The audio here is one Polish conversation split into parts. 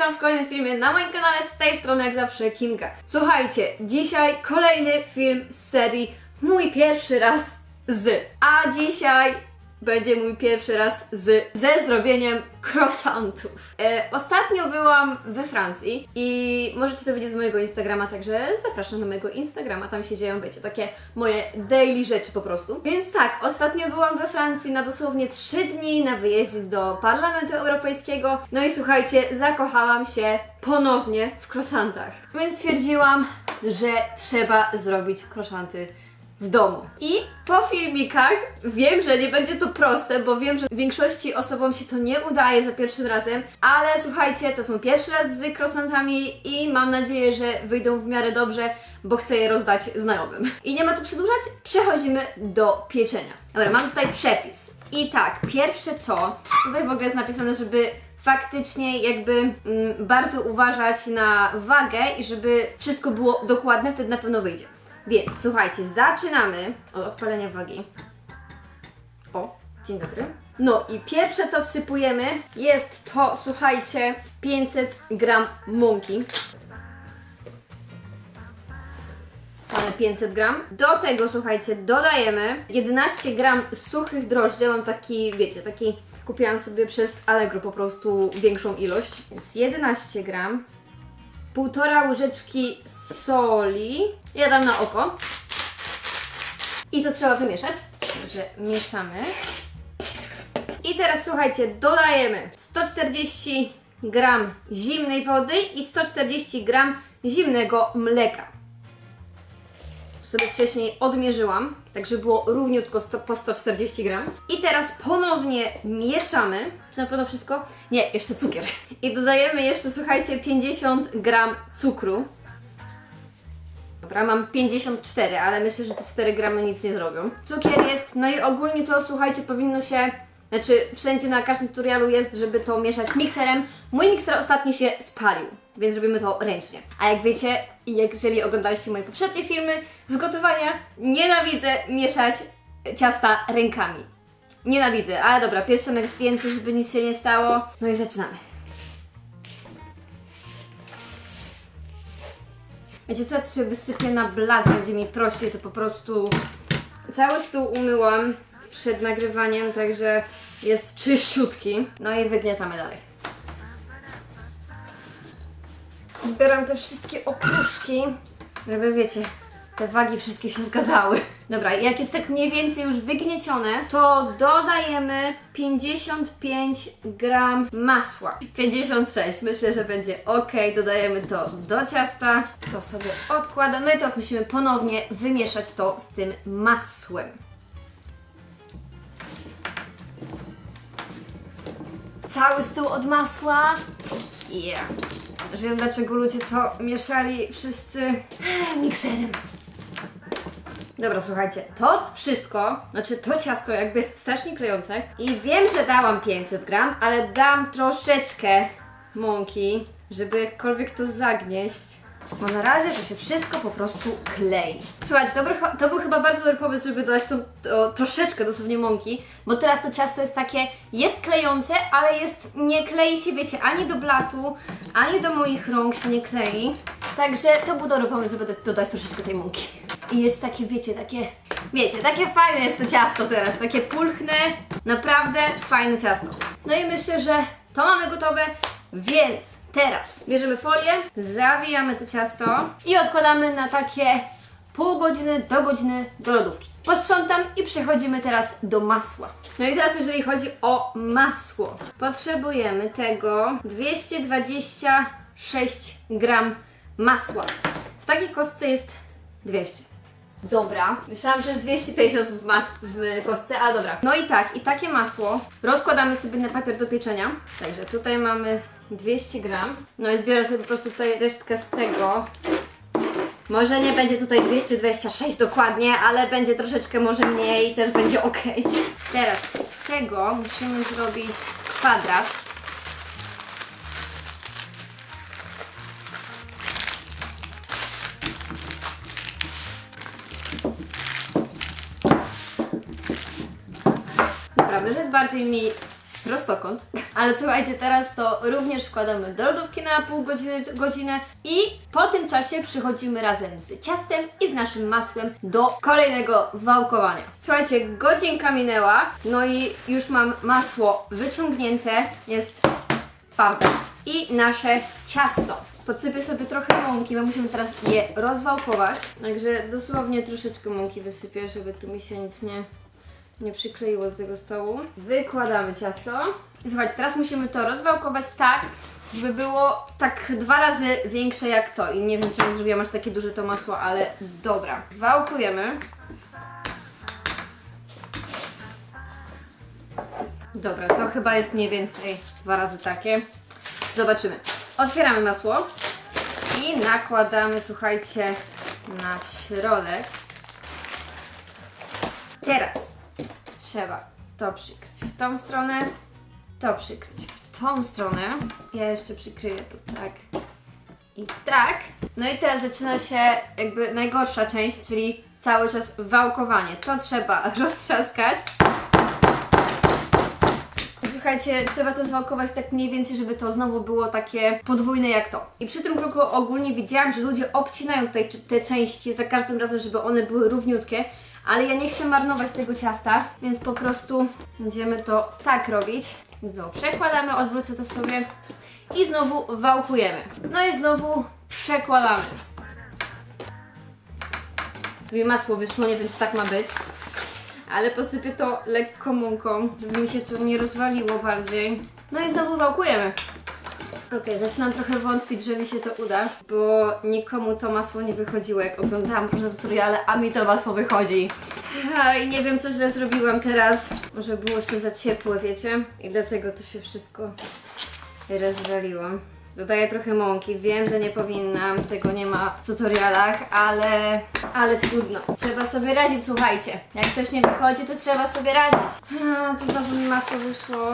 witam w kolejnym filmie na moim kanale z tej strony jak zawsze Kinga. Słuchajcie, dzisiaj kolejny film z serii Mój pierwszy raz z. A dzisiaj będzie mój pierwszy raz z ze zrobieniem croissantów. E, ostatnio byłam we Francji i możecie to widzieć z mojego Instagrama, także zapraszam na mojego Instagrama, tam się dzieją, wiecie, takie moje daily rzeczy po prostu. Więc tak, ostatnio byłam we Francji na dosłownie 3 dni na wyjeździe do Parlamentu Europejskiego. No i słuchajcie, zakochałam się ponownie w croissantach. Więc stwierdziłam, że trzeba zrobić croissanty w domu. I po filmikach wiem, że nie będzie to proste, bo wiem, że większości osobom się to nie udaje za pierwszym razem, ale słuchajcie, to mój pierwszy raz z croissantami i mam nadzieję, że wyjdą w miarę dobrze, bo chcę je rozdać znajomym. I nie ma co przedłużać, przechodzimy do pieczenia. Dobra, mam tutaj przepis. I tak, pierwsze co, tutaj w ogóle jest napisane, żeby faktycznie jakby mm, bardzo uważać na wagę i żeby wszystko było dokładne, wtedy na pewno wyjdzie. Więc słuchajcie, zaczynamy od odpalenia wagi. O, dzień dobry. No i pierwsze co wsypujemy jest to, słuchajcie, 500 gram mąki. Mamy 500 gram. Do tego, słuchajcie, dodajemy 11 gram suchych drożdży. Mam taki, wiecie, taki kupiłam sobie przez Allegro po prostu większą ilość. Więc 11 gram. Półtora łyżeczki soli. Ja dam na oko. I to trzeba wymieszać. Także mieszamy. I teraz słuchajcie, dodajemy 140 gram zimnej wody i 140 gram zimnego mleka. Sobie wcześniej odmierzyłam, tak żeby było równiutko sto, po 140 gram. I teraz ponownie mieszamy. Czy na pewno wszystko? Nie, jeszcze cukier. I dodajemy jeszcze, słuchajcie, 50 gram cukru. Dobra, mam 54, ale myślę, że te 4 gramy nic nie zrobią. Cukier jest, no i ogólnie to słuchajcie, powinno się, znaczy wszędzie na każdym tutorialu jest, żeby to mieszać mikserem. Mój mikser ostatnio się spalił, więc robimy to ręcznie. A jak wiecie, i jak jeżeli oglądaliście moje poprzednie filmy z gotowania, nienawidzę mieszać ciasta rękami. Nienawidzę, ale dobra, pierścionek zdjęty, żeby nic się nie stało. No i zaczynamy. Wiecie co, jak się wysypię na blat, będzie mi prościej, to po prostu cały stół umyłam przed nagrywaniem, także jest czyściutki. No i wygniatamy dalej. Zbieram te wszystkie opróżki, żeby wiecie, te wagi wszystkie się zgadzały. Dobra, jak jest tak mniej więcej już wygniecione, to dodajemy 55 gram masła. 56, myślę, że będzie ok. Dodajemy to do ciasta. To sobie odkładamy. Teraz musimy ponownie wymieszać to z tym masłem. Cały stół od masła. Yeah. Już wiem dlaczego ludzie to mieszali wszyscy mikserem. Dobra, słuchajcie, to wszystko, znaczy to ciasto jakby jest strasznie klejące i wiem, że dałam 500 gram, ale dam troszeczkę mąki, żeby jakkolwiek to zagnieść. Bo na razie to się wszystko po prostu klei. Słuchajcie, to, był to był chyba bardzo dobry pomysł, żeby dodać to, to troszeczkę dosłownie mąki, bo teraz to ciasto jest takie, jest klejące, ale jest, nie klei się, wiecie, ani do blatu, ani do moich rąk się nie klei. Także to był dobry pomysł, żeby do- dodać troszeczkę tej mąki. I jest takie, wiecie, takie, wiecie, takie fajne jest to ciasto teraz, takie pulchne, naprawdę fajne ciasto. No i myślę, że to mamy gotowe, więc teraz bierzemy folię, zawijamy to ciasto i odkładamy na takie pół godziny do godziny do lodówki. Posprzątam i przechodzimy teraz do masła. No i teraz jeżeli chodzi o masło, potrzebujemy tego 226 gram masła. W takiej kostce jest 200. Dobra, myślałam, że jest 250 w, mas- w kostce, ale dobra. No i tak, i takie masło rozkładamy sobie na papier do pieczenia. Także tutaj mamy 200 gram. No i zbiorę sobie po prostu tutaj resztkę z tego. Może nie będzie tutaj 226 dokładnie, ale będzie troszeczkę może mniej, też będzie ok. Teraz z tego musimy zrobić kwadrat. Bardziej mi prostokąt. Ale słuchajcie, teraz to również wkładamy do lodówki na pół godziny, godzinę i po tym czasie przychodzimy razem z ciastem i z naszym masłem do kolejnego wałkowania. Słuchajcie, godzinka minęła, no i już mam masło wyciągnięte, jest twarde. I nasze ciasto. Podsypię sobie trochę mąki, bo musimy teraz je rozwałkować. Także dosłownie troszeczkę mąki wysypię, żeby tu mi się nic nie, nie przykleiło do tego stołu. Wykładamy ciasto. Słuchajcie, teraz musimy to rozwałkować tak, żeby było tak dwa razy większe jak to. I nie wiem, czy zrobiłam aż takie duże to masło, ale dobra. Wałkujemy. Dobra, to chyba jest mniej więcej dwa razy takie. Zobaczymy. Otwieramy masło i nakładamy, słuchajcie, na środek. Teraz trzeba to przykryć w tą stronę, to przykryć w tą stronę. Ja jeszcze przykryję to tak i tak. No i teraz zaczyna się jakby najgorsza część, czyli cały czas wałkowanie. To trzeba roztrzaskać. Słuchajcie, trzeba to zwałkować tak mniej więcej, żeby to znowu było takie podwójne jak to. I przy tym kroku ogólnie widziałam, że ludzie obcinają tutaj te części za każdym razem, żeby one były równiutkie, ale ja nie chcę marnować tego ciasta, więc po prostu będziemy to tak robić. Znowu przekładamy, odwrócę to sobie i znowu wałkujemy. No i znowu przekładamy. Tu mi masło wyszło, nie wiem czy tak ma być ale posypię to lekko mąką, żeby mi się to nie rozwaliło bardziej. No i znowu wałkujemy. Okej, zaczynam trochę wątpić, że mi się to uda, bo nikomu to masło nie wychodziło, jak oglądałam różne tutoriale, a mi to masło wychodzi. I nie wiem, co źle zrobiłam teraz. Może było jeszcze za ciepłe, wiecie? I dlatego to się wszystko rozwaliło. Dodaję trochę mąki. Wiem, że nie powinnam, tego nie ma w tutorialach, ale, ale trudno. Trzeba sobie radzić, słuchajcie. Jak coś nie wychodzi, to trzeba sobie radzić. A, to znowu mi masło wyszło.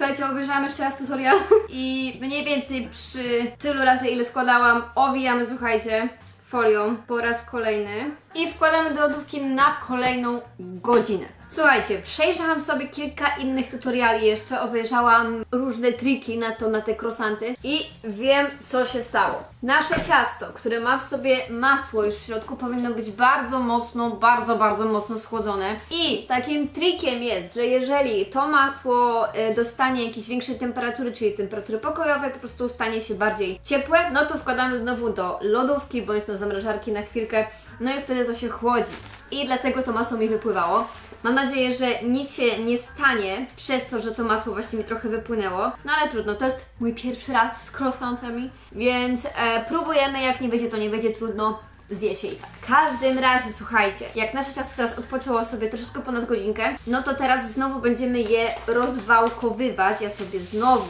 Słuchajcie, obejrzałam jeszcze raz tutorial i mniej więcej przy tylu razy, ile składałam, owijamy, słuchajcie, folią po raz kolejny i wkładamy do lodówki na kolejną godzinę. Słuchajcie, przejrzałam sobie kilka innych tutoriali jeszcze, obejrzałam różne triki na to, na te krosanty i wiem, co się stało. Nasze ciasto, które ma w sobie masło już w środku, powinno być bardzo mocno, bardzo, bardzo mocno schłodzone. I takim trikiem jest, że jeżeli to masło e, dostanie jakiejś większej temperatury, czyli temperatury pokojowej, po prostu stanie się bardziej ciepłe, no to wkładamy znowu do lodówki bądź do zamrażarki na chwilkę, no i wtedy to się chłodzi. I dlatego to masło mi wypływało. Mam nadzieję, że nic się nie stanie przez to, że to masło właśnie mi trochę wypłynęło. No ale trudno, to jest mój pierwszy raz z croissantami, więc e, próbujemy, jak nie będzie, to nie będzie trudno. Zje się i tak. W każdym razie, słuchajcie, jak nasze ciasto teraz odpoczęło sobie troszeczkę ponad godzinkę, no to teraz znowu będziemy je rozwałkowywać. Ja sobie znowu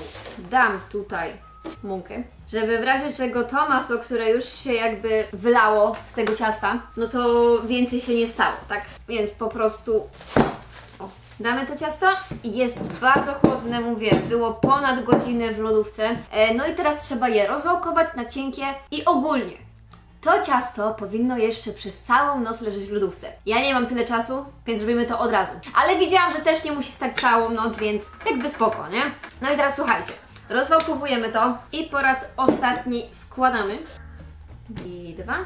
dam tutaj mąkę, żeby w razie czego to masło, które już się jakby wylało z tego ciasta, no to więcej się nie stało, tak? Więc po prostu damy to ciasto. Jest bardzo chłodne, mówię, było ponad godzinę w lodówce. E, no i teraz trzeba je rozwałkować na cienkie i ogólnie. To ciasto powinno jeszcze przez całą noc leżeć w lodówce. Ja nie mam tyle czasu, więc robimy to od razu. Ale widziałam, że też nie musi stać całą noc, więc jakby spoko, nie? No i teraz słuchajcie. Rozwałkowujemy to i po raz ostatni składamy. I dwa.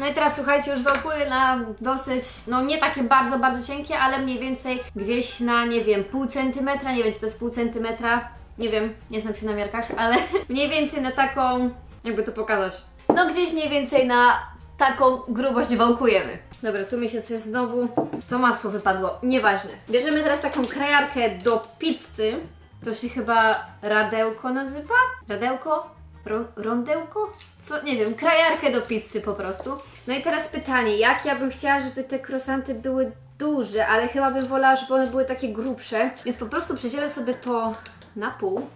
No i teraz słuchajcie, już wałkuję na dosyć, no nie takie bardzo, bardzo cienkie, ale mniej więcej gdzieś na, nie wiem, pół centymetra, nie wiem czy to jest pół centymetra, nie wiem, nie znam się na miarkach, ale mniej więcej na taką, jakby to pokazać, no gdzieś mniej więcej na taką grubość wałkujemy. Dobra, tu mi się coś znowu, to masło wypadło, nieważne. Bierzemy teraz taką krajarkę do pizzy, to się chyba radełko nazywa? Radełko? Ro rondełko? Co? Nie wiem, krajarkę do pizzy po prostu. No i teraz pytanie, jak ja bym chciała, żeby te krosanty były duże, ale chyba bym wolała, żeby one były takie grubsze. Więc po prostu przedzielę sobie to na pół.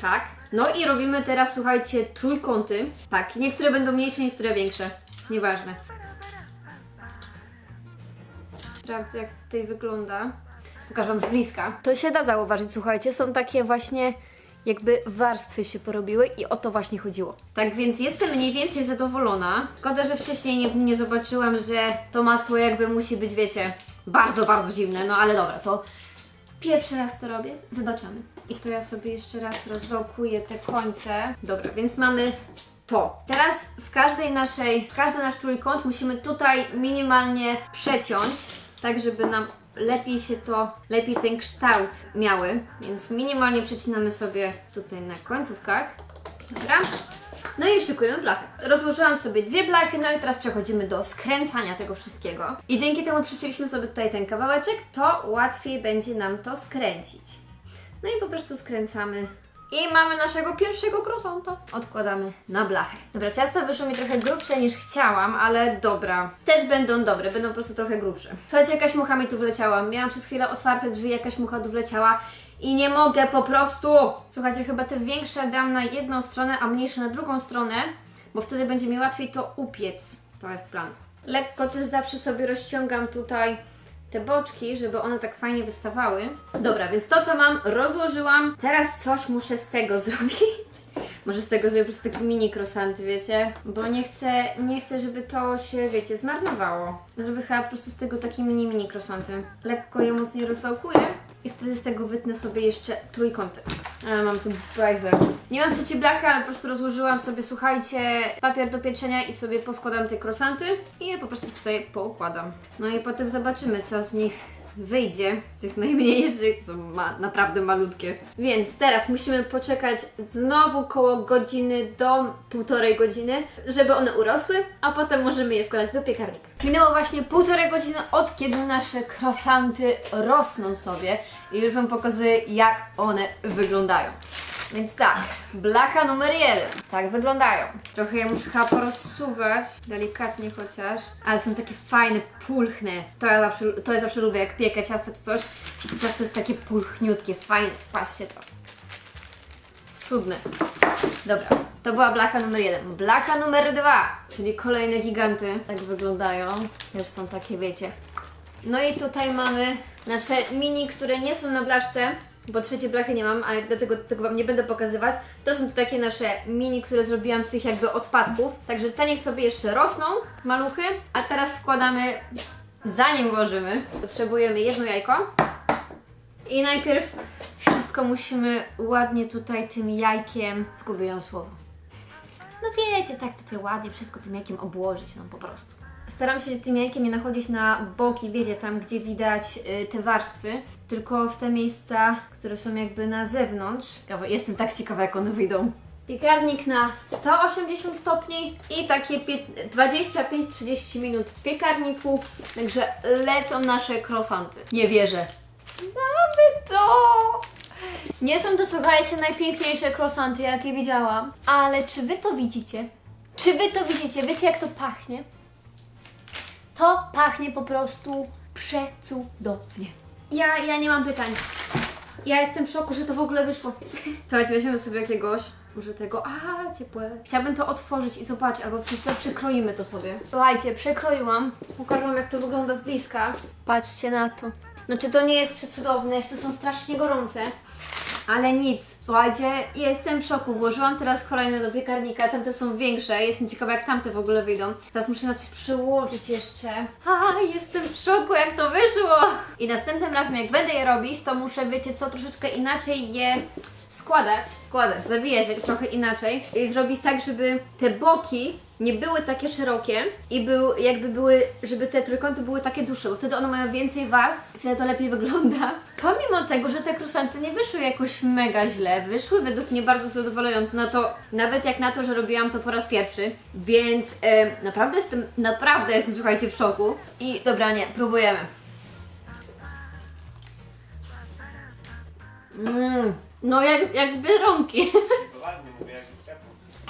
Tak. No i robimy teraz, słuchajcie, trójkąty. Tak, niektóre będą mniejsze, niektóre większe. Nieważne. Sprawdzę, jak tutaj wygląda. Pokażę Wam z bliska. To się da zauważyć, słuchajcie, są takie właśnie jakby warstwy się porobiły i o to właśnie chodziło. Tak więc jestem mniej więcej zadowolona. Szkoda, że wcześniej nie, nie zobaczyłam, że to masło jakby musi być, wiecie, bardzo, bardzo zimne, no ale dobra, to Pierwszy raz to robię, wybaczamy. I to ja sobie jeszcze raz rozwałkuję te końce. Dobra, więc mamy to. Teraz w każdej naszej, w każdy nasz trójkąt musimy tutaj minimalnie przeciąć, tak żeby nam lepiej się to, lepiej ten kształt miały. Więc minimalnie przecinamy sobie tutaj na końcówkach. Dobra. No i szykujemy blachę. Rozłożyłam sobie dwie blachy, no i teraz przechodzimy do skręcania tego wszystkiego. I dzięki temu przycięliśmy sobie tutaj ten kawałeczek, to łatwiej będzie nam to skręcić. No i po prostu skręcamy. I mamy naszego pierwszego krosanta. Odkładamy na blachę. Dobra, ciasto wyszło mi trochę grubsze niż chciałam, ale dobra. Też będą dobre, będą po prostu trochę grubsze. Słuchajcie, jakaś mucha mi tu wleciała. Miałam przez chwilę otwarte drzwi, jakaś mucha tu wleciała. I nie mogę po prostu. Słuchajcie, chyba te większe dam na jedną stronę, a mniejsze na drugą stronę, bo wtedy będzie mi łatwiej to upiec. To jest plan. Lekko też zawsze sobie rozciągam tutaj te boczki, żeby one tak fajnie wystawały. Dobra, więc to co mam, rozłożyłam. Teraz coś muszę z tego zrobić. Może z tego zrobię po prostu taki mini krosanty, wiecie? Bo nie chcę, nie chcę, żeby to się, wiecie, zmarnowało. Zrobię chyba po prostu z tego taki mini, mini krosanty. Lekko je mocniej rozwałkuję i wtedy z tego wytnę sobie jeszcze trójkąty. Ale mam tu bajzer. Nie mam trzeciej blachy, ale po prostu rozłożyłam sobie, słuchajcie, papier do pieczenia i sobie poskładam te krosanty i je po prostu tutaj poukładam. No i potem zobaczymy, co z nich wyjdzie, tych najmniejszych, co ma naprawdę malutkie. Więc teraz musimy poczekać znowu koło godziny do półtorej godziny, żeby one urosły, a potem możemy je wkładać do piekarnika. Minęło właśnie półtorej godziny od kiedy nasze krosanty rosną sobie i już Wam pokazuję jak one wyglądają. Więc tak, blacha numer jeden. Tak wyglądają. Trochę je muszę chyba porozsuwać, delikatnie chociaż. Ale są takie fajne, pulchne. To ja zawsze, to ja zawsze lubię, jak piekę ciasto czy coś. Ciasto jest takie pulchniutkie, fajne. Patrzcie to. Cudne. Dobra, to była blacha numer jeden. Blacha numer dwa, czyli kolejne giganty. Tak wyglądają. Też są takie, wiecie. No i tutaj mamy nasze mini, które nie są na blaszce, bo trzeciej blachy nie mam, ale dlatego tego Wam nie będę pokazywać. To są takie nasze mini, które zrobiłam z tych jakby odpadków. Także te niech sobie jeszcze rosną, maluchy. A teraz wkładamy, zanim włożymy, potrzebujemy jedno jajko. I najpierw wszystko musimy ładnie tutaj tym jajkiem, zgubiłam słowo. No wiecie, tak tutaj ładnie wszystko tym jajkiem obłożyć nam po prostu. Staram się tym jajkiem nie nachodzić na boki, wiecie, tam gdzie widać y, te warstwy, tylko w te miejsca, które są jakby na zewnątrz. Ja jestem tak ciekawa, jak one wyjdą. Piekarnik na 180 stopni i takie pie- 25-30 minut w piekarniku, także lecą nasze krosanty. Nie wierzę. Mamy to! Nie są to, słuchajcie, najpiękniejsze krosanty, jakie widziałam, ale czy wy to widzicie? Czy wy to widzicie? Wiecie, jak to pachnie? To pachnie po prostu przecudownie. Ja, ja nie mam pytań. Ja jestem w szoku, że to w ogóle wyszło. Słuchajcie, weźmiemy sobie jakiegoś, może tego, a ciepłe. Chciałabym to otworzyć i zobaczyć, albo przez to przekroimy to sobie. Słuchajcie, przekroiłam. Pokażę wam, jak to wygląda z bliska. Patrzcie na to. No czy to nie jest przecudowne? Jeszcze są strasznie gorące. Ale nic, słuchajcie, jestem w szoku. Włożyłam teraz kolejne do piekarnika, tamte są większe. Jestem ciekawa, jak tamte w ogóle wyjdą. Teraz muszę na coś przyłożyć jeszcze. A, jestem w szoku, jak to wyszło! I następnym razem, jak będę je robić, to muszę, wiecie co, troszeczkę inaczej je składać. Składać, zawijać jak trochę inaczej. I zrobić tak, żeby te boki nie były takie szerokie i był, jakby były, żeby te trójkąty były takie dłuższe, bo wtedy one mają więcej warstw i wtedy to lepiej wygląda. Pomimo tego, że te krusanty nie wyszły jakoś mega źle, wyszły według mnie bardzo zadowalająco, no to nawet jak na to, że robiłam to po raz pierwszy, więc e, naprawdę jestem, naprawdę jestem, słuchajcie, w szoku. I dobra, nie, próbujemy. Mmm, no jak, jak z biedronki.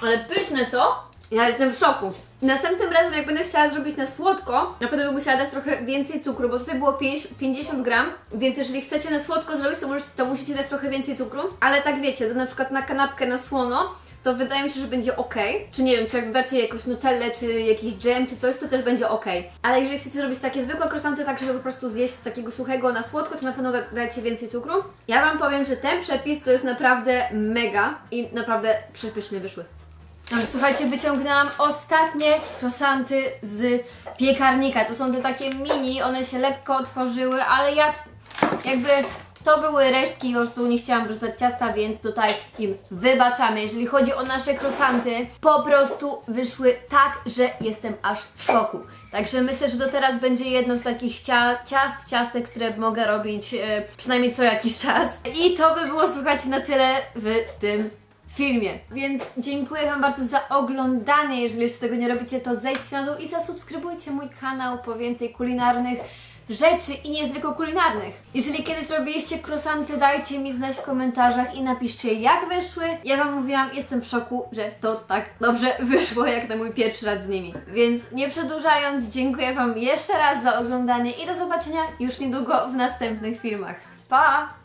Ale pyszne, co? Ja jestem w szoku. Następnym razem, jak będę chciała zrobić na słodko, na pewno bym musiała dać trochę więcej cukru, bo tutaj było 5, 50 gram, więc jeżeli chcecie na słodko zrobić, to, możecie, to musicie dać trochę więcej cukru. Ale tak wiecie, to na przykład na kanapkę na słono, to wydaje mi się, że będzie ok. Czy nie wiem, czy jak dodacie jakąś nutellę, czy jakiś dżem, czy coś, to też będzie ok. Ale jeżeli chcecie zrobić takie zwykłe krosanty, tak żeby po prostu zjeść takiego suchego na słodko, to na pewno da- dajcie więcej cukru. Ja Wam powiem, że ten przepis to jest naprawdę mega i naprawdę przepyszne wyszły. Dobrze, słuchajcie, wyciągnęłam ostatnie krosanty z piekarnika. To są te takie mini, one się lekko otworzyły, ale ja jakby To były resztki, po prostu nie chciałam wrzucać ciasta, więc tutaj im wybaczamy. Jeżeli chodzi o nasze krosanty, po prostu wyszły tak, że jestem aż w szoku. Także myślę, że to teraz będzie jedno z takich cia ciast, ciastek, które mogę robić e, przynajmniej co jakiś czas. I to by było, słuchajcie, na tyle w tym filmie. Więc dziękuję Wam bardzo za oglądanie. Jeżeli jeszcze tego nie robicie, to zejdźcie na dół i zasubskrybujcie mój kanał po więcej kulinarnych rzeczy i nie tylko kulinarnych. Jeżeli kiedyś robiliście krosanty, dajcie mi znać w komentarzach i napiszcie jak wyszły. Ja Wam mówiłam, jestem w szoku, że to tak dobrze wyszło jak na mój pierwszy raz z nimi. Więc nie przedłużając, dziękuję Wam jeszcze raz za oglądanie i do zobaczenia już niedługo w następnych filmach. Pa!